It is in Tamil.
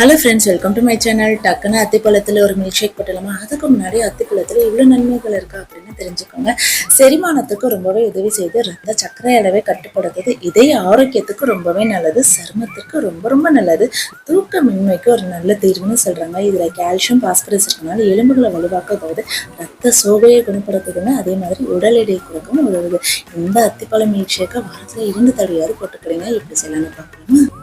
Hello friends welcome to my channel டக்குன்னு அத்திப்பழத்தில் ஒரு மில்க் ஷேக் போட்டலாமா அதுக்கு முன்னாடி அத்திப்பழத்தில் இவ்வளோ நன்மைகள் இருக்கா அப்படின்னு தெரிஞ்சுக்கோங்க. செரிமானத்துக்கு ரொம்பவே உதவி செய்து ரத்த சர்க்கரை அளவை கட்டுப்படுத்துது. இதய ஆரோக்கியத்துக்கு ரொம்பவே நல்லது. சருமத்துக்கு ரொம்ப ரொம்ப நல்லது. தூக்கமின்மைக்கு ஒரு நல்ல தீர்வுன்னு சொல்கிறாங்க இதில் கால்சியம் பாஸ்பரஸ் இருக்கனால எலும்புகளை வலுவாக்க உதவுது ரத்த சோகையை குணப்படுத்துதுன்னு அதே மாதிரி உடல் எடை குறைக்கவும் உதவுது. இந்த அத்திப்பழ மில்க் ஷேக்கை வாரத்தில் இரண்டு தடவையாவது போட்டுக்கிறீங்க. இப்படி செய்யலாம்னு பார்க்கலாமா?